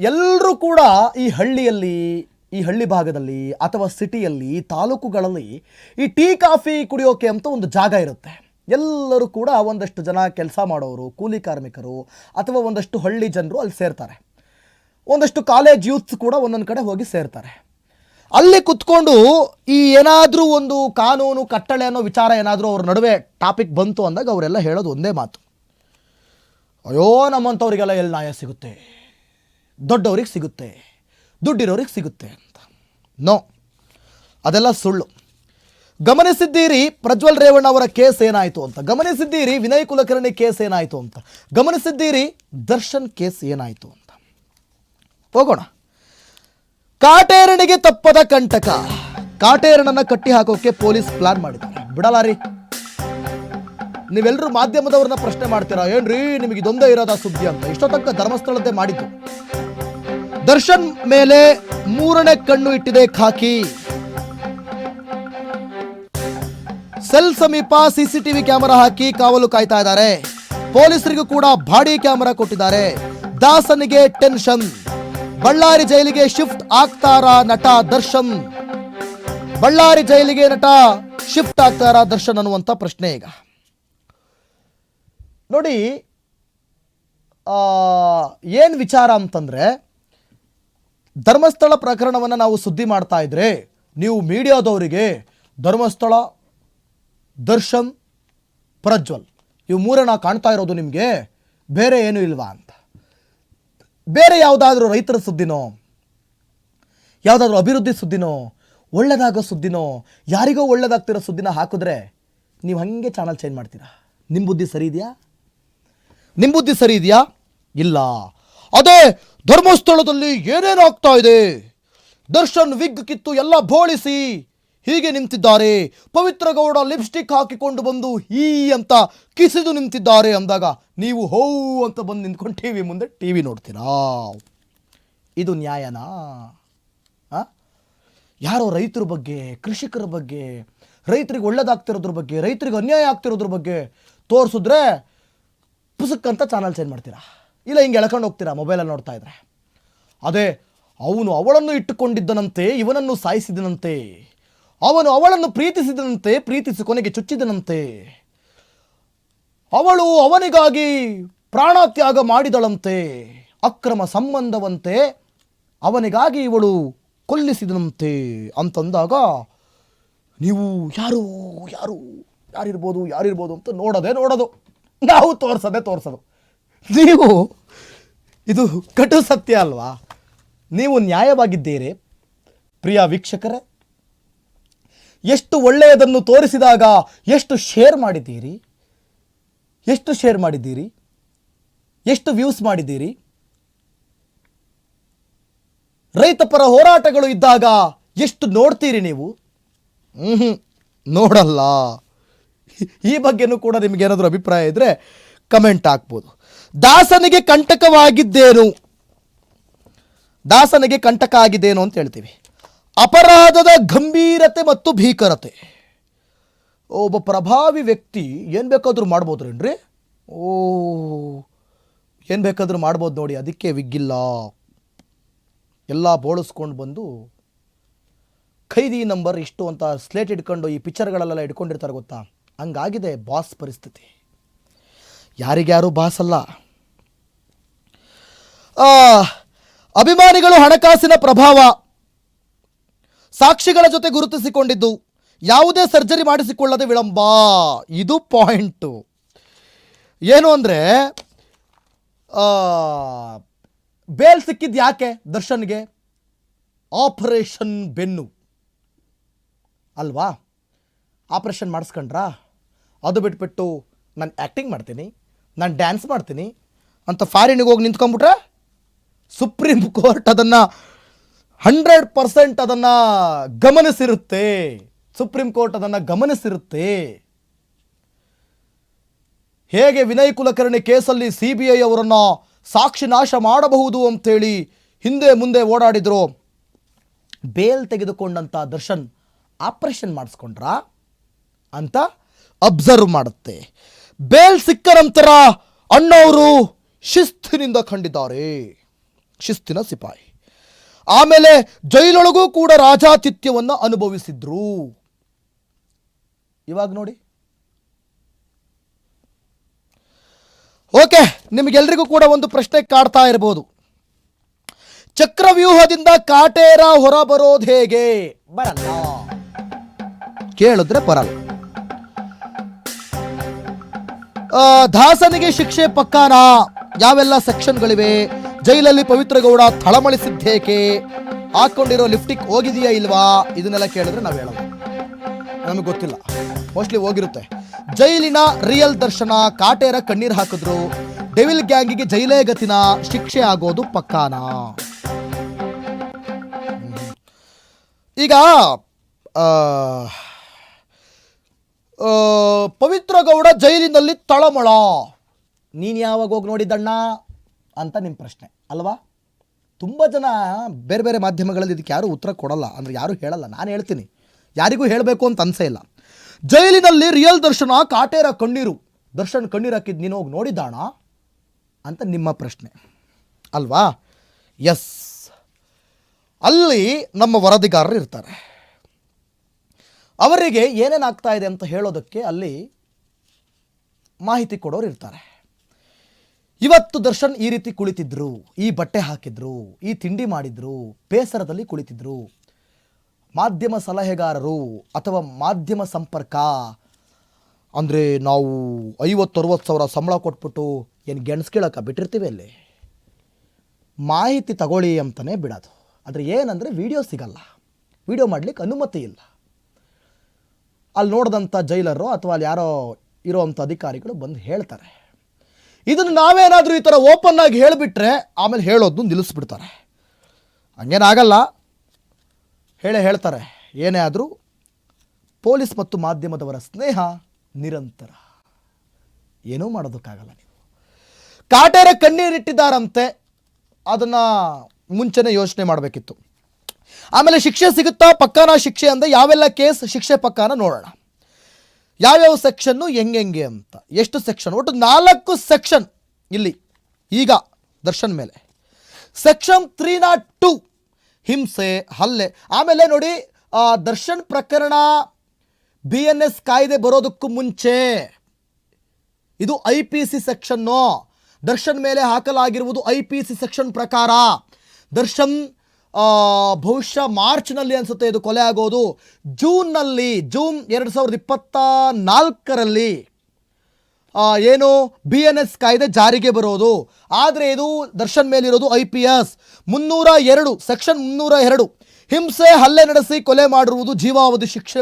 ಎಲ್ಲರೂ ಕೂಡ ಈ ಹಳ್ಳಿಯಲ್ಲಿ, ಈ ಹಳ್ಳಿ ಭಾಗದಲ್ಲಿ ಅಥವಾ ಸಿಟಿಯಲ್ಲಿ, ತಾಲೂಕುಗಳಲ್ಲಿ ಈ ಟೀ ಕಾಫಿ ಕುಡಿಯೋಕೆ ಅಂತ ಒಂದು ಜಾಗ ಇರುತ್ತೆ. ಎಲ್ಲರೂ ಕೂಡ ಒಂದಷ್ಟು ಜನ ಕೆಲಸ ಮಾಡೋರು, ಕೂಲಿ ಕಾರ್ಮಿಕರು ಅಥವಾ ಒಂದಷ್ಟು ಹಳ್ಳಿ ಜನರು ಅಲ್ಲಿ ಸೇರ್ತಾರೆ. ಒಂದಷ್ಟು ಕಾಲೇಜ್ ಯೂತ್ಸ್ ಕೂಡ ಒಂದೊಂದು ಕಡೆ ಹೋಗಿ ಸೇರ್ತಾರೆ. ಅಲ್ಲಿ ಕುತ್ಕೊಂಡು ಈ ಏನಾದರೂ ಒಂದು ಕಾನೂನು ಕಟ್ಟಳೆ ಅನ್ನೋ ವಿಚಾರ ಏನಾದರೂ ಅವ್ರ ನಡುವೆ ಟಾಪಿಕ್ ಬಂತು ಅಂದಾಗ ಅವರೆಲ್ಲ ಹೇಳೋದು ಒಂದೇ ಮಾತು. ಅಯ್ಯೋ, ನಮ್ಮಂಥವ್ರಿಗೆಲ್ಲ ಎಲ್ಲಿ ನ್ಯಾಯ ಸಿಗುತ್ತೆ? ದೊಡ್ಡವ್ರಿಗೆ ಸಿಗುತ್ತೆ, ದುಡ್ಡಿರೋರಿಗೆ ಸಿಗುತ್ತೆ ಅಂತ. ನೋ, ಅದೆಲ್ಲ ಸುಳ್ಳು. ಗಮನಿಸಿದ್ದೀರಿ ಪ್ರಜ್ವಲ್ ರೇವಣ್ಣ ಅವರ ಕೇಸ್ ಏನಾಯಿತು ಅಂತ. ಗಮನಿಸಿದ್ದೀರಿ ವಿನಯ್ ಕುಲಕರ್ಣಿ ಕೇಸ್ ಏನಾಯಿತು ಅಂತ. ಗಮನಿಸಿದ್ದೀರಿ ದರ್ಶನ್ ಕೇಸ್ ಏನಾಯಿತು ಅಂತ. ಹೋಗೋಣ. ಕಾಟೇರಣಿಗೆ ತಪ್ಪದ ಕಂಟಕ. ಕಾಟೇರಣನ ಕಟ್ಟಿ ಹಾಕೋಕೆ ಪೊಲೀಸ್ ಪ್ಲಾನ್ ಮಾಡಿದ್ದಾರೆ. ಬಿಡಲಾರಿ. ನೀವೆಲ್ಲರೂ ಮಾಧ್ಯಮದವ್ರನ್ನ ಪ್ರಶ್ನೆ ಮಾಡ್ತೀರಾ? ಏನ್ರಿ, ನಿಮಗೆ ಇದೊಂದೇ ಇರೋದ ಸುದ್ದಿ ಅಂತ. ಇಷ್ಟೋ ತನಕ ಧರ್ಮಸ್ಥಳದ್ದೇ ಮಾಡಿದ್ದು. ದರ್ಶನ್ ಮೇಲೆ ಮೂರನೇ ಕಣ್ಣು ಇಟ್ಟಿದೆ ಖಾಕಿ. ಸೆಲ್ ಸಮೀಪ ಸಿಸಿಟಿವಿ ಕ್ಯಾಮೆರಾ ಹಾಕಿ ಕಾವಲು ಕಾಯ್ತಾ ಇದ್ದಾರೆ. ಪೊಲೀಸರಿಗೂ ಕೂಡ ಬಾಡಿ ಕ್ಯಾಮೆರಾ ಕೊಟ್ಟಿದ್ದಾರೆ. ದಾಸನಿಗೆ ಟೆನ್ಷನ್. ಬಳ್ಳಾರಿ ಜೈಲಿಗೆ ಶಿಫ್ಟ್ ಆಗ್ತಾರ ನಟ ದರ್ಶನ್? ಬಳ್ಳಾರಿ ಜೈಲಿಗೆ ನಟ ಶಿಫ್ಟ್ ಆಗ್ತಾರ ದರ್ಶನ್ ಅನ್ನುವಂಥ ಪ್ರಶ್ನೆ ಈಗ. ನೋಡಿ ಏನು ವಿಚಾರ ಅಂತಂದರೆ ಧರ್ಮಸ್ಥಳ ಪ್ರಕರಣವನ್ನು ನಾವು ಸುದ್ದಿ ಮಾಡ್ತಾ ಇದ್ರೆ ನೀವು ಮೀಡಿಯಾದವರಿಗೆ ಧರ್ಮಸ್ಥಳ, ದರ್ಶನ್, ಪ್ರಜ್ವಲ್ ಇವು ಮೂರನ್ನ ಕಾಣ್ತಾ ಇರೋದು ನಿಮಗೆ ಬೇರೆ ಏನೂ ಇಲ್ವಾ ಅಂತ. ಬೇರೆ ಯಾವುದಾದ್ರೂ ರೈತರ ಸುದ್ದಿನೋ, ಯಾವುದಾದ್ರೂ ಅಭಿವೃದ್ಧಿ ಸುದ್ದಿನೋ, ಒಳ್ಳೆದಾಗೋ ಸುದ್ದಿನೋ, ಯಾರಿಗೋ ಒಳ್ಳೇದಾಗ್ತಿರೋ ಸುದ್ದಿನ ಹಾಕಿದ್ರೆ ನೀವು ಹಾಗೆ ಚಾನಲ್ ಚೇಂಜ್ ಮಾಡ್ತೀರಾ? ನಿಮ್ಮ ಬುದ್ಧಿ ಸರಿ ಇದೆಯಾ? ನಿಮ್ಮ ಬುದ್ಧಿ ಸರಿ ಇದೆಯಾ? ಇಲ್ಲ. ಅದೇ ಧರ್ಮಸ್ಥಳದಲ್ಲಿ ಏನೇನಾಗ್ತಾ ಇದೆ? ದರ್ಶನ್ ವಿಗ್ ಕಿತ್ತು ಎಲ್ಲ ಬೋಳಿಸಿ ಹೀಗೆ ನಿಂತಿದ್ದಾರೆ. ಪವಿತ್ರ ಗೌಡ ಲಿಪ್ಸ್ಟಿಕ್ ಹಾಕಿಕೊಂಡು ಬಂದು ಈ ಅಂತ ಕಿಸಿದು ನಿಂತಿದ್ದಾರೆ ಅಂದಾಗ ನೀವು ಹೋ ಅಂತ ಬಂದು ನಿಂತ್ಕೊಂಡು ಟಿ ವಿ ಮುಂದೆ ಟಿ ವಿ ನೋಡ್ತೀರಾ? ಇದು ನ್ಯಾಯನಾ? ಯಾರೋ ರೈತರ ಬಗ್ಗೆ, ಕೃಷಿಕರ ಬಗ್ಗೆ, ರೈತರಿಗೆ ಒಳ್ಳೇದಾಗ್ತಿರೋದ್ರ ಬಗ್ಗೆ, ರೈತರಿಗೆ ಅನ್ಯಾಯ ಆಗ್ತಿರೋದ್ರ ಬಗ್ಗೆ ತೋರಿಸಿದ್ರೆ ಪುಸಕ್ ಅಂತ ಚಾನಲ್ ಚೇಂಜ್ ಮಾಡ್ತೀರಾ? ಇಲ್ಲ, ಹಿಂಗೆ ಎಳ್ಕೊಂಡು ಹೋಗ್ತೀರಾ ಮೊಬೈಲಲ್ಲಿ ನೋಡ್ತಾ ಇದ್ರೆ? ಅದೇ, ಅವನು ಅವಳನ್ನು ಇಟ್ಟುಕೊಂಡಿದ್ದನಂತೆ, ಇವನನ್ನು ಸಾಯಿಸಿದನಂತೆ. ಅವನು ಅವಳನ್ನು ಪ್ರೀತಿಸಿದನಂತೆ, ಪ್ರೀತಿಸಿ ಕೊನೆಗೆ ಚುಚ್ಚಿದನಂತೆ. ಅವಳು ಅವನಿಗಾಗಿ ಪ್ರಾಣತ್ಯಾಗ ಮಾಡಿದಳಂತೆ, ಅಕ್ರಮ ಸಂಬಂಧವಂತೆ ಅವನಿಗಾಗಿ ಇವಳು ಕೊಲ್ಲಿಸಿದನಂತೆ ಅಂತಂದಾಗ, ನೀವು ಯಾರು ಯಾರು, ಯಾರಿರ್ಬೋದು ಯಾರಿರ್ಬೋದು ಅಂತ ನೋಡೋದೇ ನೋಡೋದು. ನಾವು ತೋರಿಸೋದೇ ತೋರ್ಸೋದು. ನೀವು ಇದು ಕಟು ಸತ್ಯ ಅಲ್ವಾ? ನೀವು ನ್ಯಾಯವಾಗಿದ್ದೀರಿ. ಪ್ರಿಯ ವೀಕ್ಷಕರೇ, ಎಷ್ಟು ಒಳ್ಳೆಯದನ್ನು ತೋರಿಸಿದಾಗ ಎಷ್ಟು ಶೇರ್ ಮಾಡಿದ್ದೀರಿ? ಎಷ್ಟು ಶೇರ್ ಮಾಡಿದ್ದೀರಿ? ಎಷ್ಟು ವ್ಯೂಸ್ ಮಾಡಿದ್ದೀರಿ? ರೈತಪರ ಹೋರಾಟಗಳು ಇದ್ದಾಗ ಎಷ್ಟು ನೋಡ್ತೀರಿ ನೀವು? ಹ್ಞೂ ನೋಡಲ್ಲ. ಈ ಬಗ್ಗೆನೂ ಕೂಡ ನಿಮಗೇನಾದರೂ ಅಭಿಪ್ರಾಯ ಇದ್ದರೆ ಕಮೆಂಟ್ ಹಾಕ್ಬೋದು. ದಾಸನಿಗೆ ಕಂಟಕವಾಗಿದ್ದೇನು? ದಾಸನಿಗೆ ಕಂಟಕ ಆಗಿದ್ದೇನು ಅಂತ ಹೇಳ್ತೀವಿ. ಅಪರಾಧದ ಗಂಭೀರತೆ ಮತ್ತು ಭೀಕರತೆ. ಒಬ್ಬ ಪ್ರಭಾವಿ ವ್ಯಕ್ತಿ ಏನು ಬೇಕಾದರೂ ಮಾಡ್ಬೋದ್ರೇನ್ರಿ? ಓ, ಏನು ಬೇಕಾದರೂ ಮಾಡ್ಬೋದು ನೋಡಿ, ಅದಕ್ಕೆ ವಿಗ್ಗಿಲ್ಲ. ಎಲ್ಲ ಬೋಳಿಸ್ಕೊಂಡು ಬಂದು ಖೈದಿ ನಂಬರ್ ಇಷ್ಟು ಅಂತ ಸ್ಲೇಟ್ ಇಟ್ಕೊಂಡು ಈ ಪಿಕ್ಚರ್ಗಳಲ್ಲೆಲ್ಲ ಇಟ್ಕೊಂಡಿರ್ತಾರೆ ಗೊತ್ತಾ? ಹಂಗಾಗಿದೆ ಬಾಸ್ ಪರಿಸ್ಥಿತಿ. ಯಾರಿಗ್ಯಾರು ಬಾಸ್ ಅಲ್ಲ. ಅಭಿಮಾನಿಗಳು ಹಣಕಾಸಿನ ಪ್ರಭಾವ ಸಾಕ್ಷಿಗಳ ಜೊತೆ ಗುರುತಿಸಿಕೊಂಡಿದ್ದು ಯಾವುದೇ ಸರ್ಜರಿ ಮಾಡಿಸಿಕೊಳ್ಳದೆ ವಿಳಂಬ. ಇದು ಪಾಯಿಂಟು ಏನು ಅಂದರೆ ಬೇಲ್ ಸಿಕ್ಕಿದ್ದು ಯಾಕೆ ದರ್ಶನ್ಗೆ? ಆಪರೇಷನ್ ಬೆನ್ನು. ಅಲ್ವಾ? ಆಪ್ರೇಷನ್ ಮಾಡಿಸ್ಕೊಂಡ್ರಾ? ಅದು ಬಿಟ್ಬಿಟ್ಟು ನಾನು ಆ್ಯಕ್ಟಿಂಗ್ ಮಾಡ್ತೀನಿ, ನಾನು ಡ್ಯಾನ್ಸ್ ಮಾಡ್ತೀನಿ, ಅಂತ ಫಾರಿನಿಗೆ ಹೋಗಿ ನಿಂತ್ಕೊಂಡ್ಬಿಟ್ರೆ ಸುಪ್ರೀಂ ಕೋರ್ಟ್ ಅದನ್ನು ಹಂಡ್ರೆಡ್ ಪರ್ಸೆಂಟ್ ಅದನ್ನು ಗಮನಿಸಿರುತ್ತೆ. ಸುಪ್ರೀಂ ಕೋರ್ಟ್ ಅದನ್ನು ಗಮನಿಸಿರುತ್ತೆ. ಹೇಗೆ ವಿನಯ್ ಕುಲಕರ್ಣಿ ಕೇಸಲ್ಲಿ ಸಿ ಬಿ ಐ ಅವರನ್ನು ಸಾಕ್ಷಿ ನಾಶ ಮಾಡಬಹುದು ಅಂತೇಳಿ ಹಿಂದೆ ಮುಂದೆ ಓಡಾಡಿದ್ರು. ಬೇಲ್ ತೆಗೆದುಕೊಂಡಂಥ ದರ್ಶನ್ ಆಪರೇಷನ್ ಮಾಡಿಸ್ಕೊಂಡ್ರ ಅಂತ ಅಬ್ಸರ್ವ್ ಮಾಡುತ್ತೆ. ಬೇಲ್ ಸಿಕ್ಕ ನಂತರ ಅಣ್ಣವರು ಶಿಸ್ತಿನಿಂದ ಕಂಡಿದ್ದಾರೆ ಶಿಸ್ತಿನ ಸಿಪಾಯಿ. ಆಮೇಲೆ ಜೈಲೊಳಗೂ ಕೂಡ ರಾಜಾತಿಥ್ಯವನ್ನು ಅನುಭವಿಸಿದ್ರು. ಇವಾಗ ನೋಡಿ. ಓಕೆ, ನಿಮಗೆಲ್ರಿಗೂ ಕೂಡ ಒಂದು ಪ್ರಶ್ನೆ ಕಾಡ್ತಾ ಇರ್ಬೋದು. ಚಕ್ರವ್ಯೂಹದಿಂದ ಕಾಟೇರ ಹೊರ ಬರೋದು ಹೇಗೆ? ಬರಲ್ಲ. ಕೇಳಿದ್ರೆ ಬರಲ್ಲ. ದಾಸನಿಗೆ ಶಿಕ್ಷೆ ಪಕ್ಕಾನ? ಯಾವೆಲ್ಲ ಸೆಕ್ಷನ್ಗಳಿವೆ ಜೈಲಲ್ಲಿ ಪವಿತ್ರ ಗೌಡ ಥಳಮಳಿಸಿದ್ದೇಕೆ ಹಾಕೊಂಡಿರೋ ಲಿಫ್ಟಿಕ್ ಹೋಗಿದೆಯಾ ಇಲ್ವಾ? ಇದನ್ನೆಲ್ಲ ಕೇಳಿದ್ರೆ ನಾವು ಹೇಳೋದು. ನಮಗೆ ಗೊತ್ತಿಲ್ಲ. ಮೋಸ್ಟ್ಲಿ ಹೋಗಿರುತ್ತೆ. ಜೈಲಿನ ರಿಯಲ್ ದರ್ಶನ, ಕಾಟೇರ ಕಣ್ಣೀರು ಹಾಕಿದ್ರು. ಡೆವಿಲ್ ಗ್ಯಾಂಗಿಗೆ ಜೈಲೇ ಗತಿನ, ಶಿಕ್ಷೆ ಆಗೋದು ಪಕ್ಕಾನ? ಈಗ ಪವಿತ್ರ ಗೌಡ ಜೈಲಿನಲ್ಲಿ ತಳಮಳ ನೀನು ಯಾವಾಗ ಹೋಗಿ ನೋಡಿದ್ದಣ್ಣ? ಅಂತ ನಿಮ್ಮ ಪ್ರಶ್ನೆ. ಅಲ್ವಾ? ತುಂಬ ಜನ ಬೇರೆ ಬೇರೆ ಮಾಧ್ಯಮಗಳಲ್ಲಿ ಇದಕ್ಕೆ ಯಾರೂ ಉತ್ತರ ಕೊಡಲ್ಲ, ಅಂದರೆ ಯಾರೂ ಹೇಳಲ್ಲ. ನಾನು ಹೇಳ್ತೀನಿ. ಯಾರಿಗೂ ಹೇಳಬೇಕು ಅಂತ ಅನ್ಸೇ ಇಲ್ಲ. ಜೈಲಿನಲ್ಲಿ ರಿಯಲ್ ದರ್ಶನ, ಕಾಟೇರ ಕಣ್ಣೀರು. ದರ್ಶನ್ ಕಣ್ಣೀರು ಹಾಕಿದ್ದು ನೀನು ಹೋಗಿ ನೋಡಿದ್ದಾಣ? ಅಂತ ನಿಮ್ಮ ಪ್ರಶ್ನೆ. ಅಲ್ವಾ? ಎಸ್ ಅಲ್ಲಿ ನಮ್ಮ ವರದಿಗಾರರು ಇರ್ತಾರೆ. ಅವರಿಗೆ ಏನೇನಾಗ್ತಾ ಇದೆ ಅಂತ ಹೇಳೋದಕ್ಕೆ ಅಲ್ಲಿ ಮಾಹಿತಿ ಕೊಡೋರು ಇರ್ತಾರೆ. ಇವತ್ತು ದರ್ಶನ್ ಈ ರೀತಿ ಕುಳಿತಿದ್ರು, ಈ ಬಟ್ಟೆ ಹಾಕಿದ್ರು, ಈ ತಿಂಡಿ ಮಾಡಿದ್ರು, ಬೇಸರದಲ್ಲಿ ಕುಳಿತಿದ್ರು. ಮಾಧ್ಯಮ ಸಲಹೆಗಾರರು ಅಥವಾ ಮಾಧ್ಯಮ ಸಂಪರ್ಕ ಅಂದರೆ ನಾವು ಐವತ್ತು ಅರವತ್ತು ಸಾವಿರ ಸಂಬಳ ಕೊಟ್ಬಿಟ್ಟು ಏನು ಗೆಣಸ್ಕೇಳಕ್ಕೆ ಬಿಟ್ಟಿರ್ತೀವಿ ಅಲ್ಲಿ? ಮಾಹಿತಿ ತಗೊಳ್ಳಿ ಅಂತಲೇ ಬಿಡೋದು. ಆದರೆ ಏನಂದರೆ ವಿಡಿಯೋ ಸಿಗಲ್ಲ. ವಿಡಿಯೋ ಮಾಡಲಿಕ್ಕೆ ಅನುಮತಿ ಇಲ್ಲ. ಅಲ್ಲಿ ನೋಡಿದಂಥ ಜೈಲರು ಅಥವಾ ಅಲ್ಲಿ ಯಾರೋ ಇರೋವಂಥ ಅಧಿಕಾರಿಗಳು ಬಂದು ಹೇಳ್ತಾರೆ. ಇದನ್ನು ನಾವೇನಾದರೂ ಈ ಥರ ಓಪನ್ ಆಗಿ ಹೇಳಿಬಿಟ್ರೆ ಆಮೇಲೆ ಹೇಳೋದು ನಿಲ್ಲಿಸ್ಬಿಡ್ತಾರೆ. ಹಂಗೇನಾಗಲ್ಲ. ಹೇಳೇ ಹೇಳ್ತಾರೆ, ಏನೇ ಆದರೂ ಪೊಲೀಸ್ ಮತ್ತು ಮಾಧ್ಯಮದವರ ಸ್ನೇಹ ನಿರಂತರ. ಏನೂ ಮಾಡೋದಕ್ಕಾಗಲ್ಲ ನೀವು. ಕಾಟೇರ ಕಣ್ಣೀರಿಟ್ಟಿದ್ದಾರಂತೆ, ಅದನ್ನು ಮುಂಚೆನೇ ಯೋಚನೆ ಮಾಡಬೇಕಿತ್ತು. ಆಮೇಲೆ ಶಿಕ್ಷೆ ಸಿಗುತ್ತಾ ಪಕ್ಕಾನ ಶಿಕ್ಷೆ ಅಂದರೆ ಯಾವೆಲ್ಲ ಕೇಸ್ ಶಿಕ್ಷೆ ಪಕ್ಕಾನ ನೋಡೋಣ. ಯಾವ್ಯಾವ ಸೆಕ್ಷನ್ನು ಹೆಂಗೆಂಗೆ ಅಂತ. ಎಷ್ಟು ಸೆಕ್ಷನ್ ಒಟ್ಟು ನಾಲ್ಕು ಸೆಕ್ಷನ್ ಇಲ್ಲಿ. ಈಗ ದರ್ಶನ್ ಮೇಲೆ. ಸೆಕ್ಷನ್ ತ್ರೀ ನಾಟ್ ಟು ಹಿಂಸೆ, ಹಲ್ಲೆ. ಆಮೇಲೆ ನೋಡಿ ದರ್ಶನ್ ಪ್ರಕರಣ ಬಿ ಎನ್ ಎಸ್ ಕಾಯ್ದೆ ಬರೋದಕ್ಕೂ ಮುಂಚೆ. ಇದು I P C section Darshan ಮೇಲೆ ಹಾಕಲಾಗಿರುವುದು ಐ ಪಿ ಸಿ ಸೆಕ್ಷನ್ ಪ್ರಕಾರ. ದರ್ಶನ್ ಬಹುಶಃ ಮಾರ್ಚ್ನಲ್ಲಿ ಅನಿಸುತ್ತೆ ಇದು ಕೊಲೆ ಆಗೋದು. ಜೂನ್ನಲ್ಲಿ, ಜೂನ್ ಎರಡು ಸಾವಿರದ ಇಪ್ಪತ್ತ ನಾಲ್ಕರಲ್ಲಿ ಏನು, ಬಿ ಎನ್ ಎಸ್ ಕಾಯ್ದೆ ಜಾರಿಗೆ ಬರೋದು. ಆದರೆ ಇದು ದರ್ಶನ್ ಮೇಲಿರೋದು ಐ ಪಿ ಎಸ್. ಮುನ್ನೂರ ಎರಡು, ಸೆಕ್ಷನ್ ಮುನ್ನೂರ ಎರಡು, ಹಿಂಸೆ ಹಲ್ಲೆ ನಡೆಸಿ ಕೊಲೆ ಮಾಡಿರುವುದು ಜೀವಾವಧಿ ಶಿಕ್ಷೆ